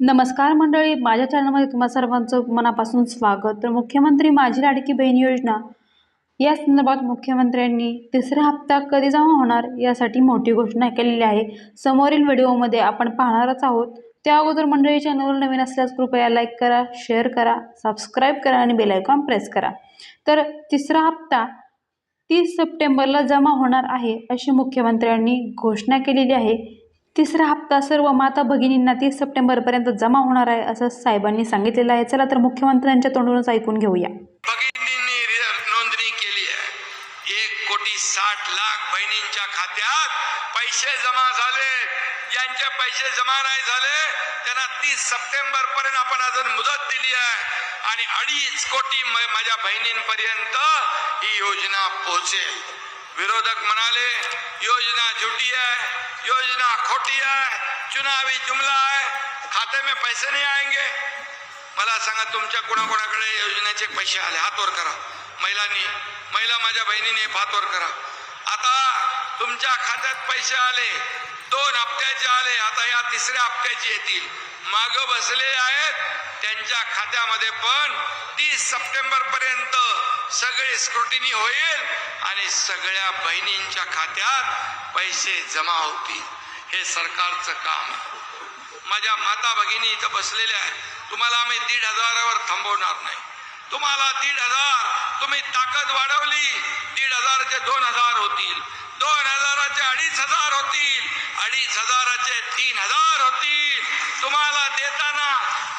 नमस्कार मंडळी माझ्या चॅनलमध्ये तुम्हा सर्वांचं मनापासून स्वागत. तर मुख्यमंत्री माझी लाडकी बहीण योजना या संदर्भात मुख्यमंत्र्यांनी तिसरा हप्ता कधी जमा होणार यासाठी मोठी घोषणा केलेली आहे. समोरील व्हिडिओमध्ये आपण पाहणारच आहोत. त्या अगोदर मंडळी चॅनलवर नवीन असल्यास कृपया लाईक करा शेअर करा सबस्क्राईब करा आणि बेलायकॉन प्रेस करा. तर तिसरा हप्ता तीस सप्टेंबरला जमा होणार आहे अशी मुख्यमंत्र्यांनी घोषणा केलेली आहे. तिसरा हप्ता सर्व माता भगिनींना तीस सप्टेंबरपर्यंत जमा होणार आहे असं साहेबांनी सांगितलेलं आहे. चला तर मुख्यमंत्र्यांच्या तोंडूनच ऐकून घेऊया. नोंदणी केली आहे. एक कोटी साठ लाख बहिणींच्या खात्यात पैसे जमा झाले. ज्यांचे पैसे जमा नाही झाले त्यांना तीस सप्टेंबर पर्यंत आपण अजून मुदत दिली आहे. आणि अडीच कोटी माझ्या बहिणींपर्यंत ही योजना पोहोचेल. विरोधक म्हणाले योजना झुटी आहे. योजना खोटी है चुनावी जुमला है खाते में पैसे नहीं आएंगे। मला सांगा तुमच्या कुणाकुणाकडे योजनेचे पैसे आले? हातवर करा. महिलांनी महिला माझ्या बहिणीने हातवर करा. आता तुमच्या खात्यात पैसे आले दोन हप्त्याचे आले आता या तिसऱ्या हप्त्याचे येतील. माग बसले आहेत त्यांच्या खात्यामध्ये पण तीस सप्टेंबर पर्यंत सगळे स्क्रुटिनी होईल आणि सगळ्या बहिणींच्या खात्यात पैसे जमा होतील. हे सरकारचं काम माझ्या माता भगिनी इथं बसलेल्या आहेत. तुम्हाला आम्ही दीड हजारावर थांबवणार नाही. तुम्हाला दीड हजार तुम्ही ताकद वाढवली दीड हजारचे दोन हजार होतील. दोन हजाराचे अडीच हजार होतील. अडीच हजाराचे तीन हजार होतील. तुम्हाला देताना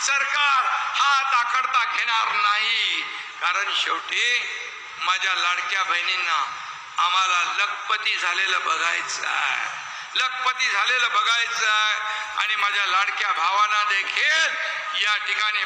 सरकार हात आखडता घेणार नाही. कारण शेवटी माझ्या लाडक्या बहिणींना आम्हाला लखपती झालेलं बघायचं आहे. लखपती झालेलं बघायचं आहे. आणि माझ्या लाडक्या भावांना देखील या ठिकाणी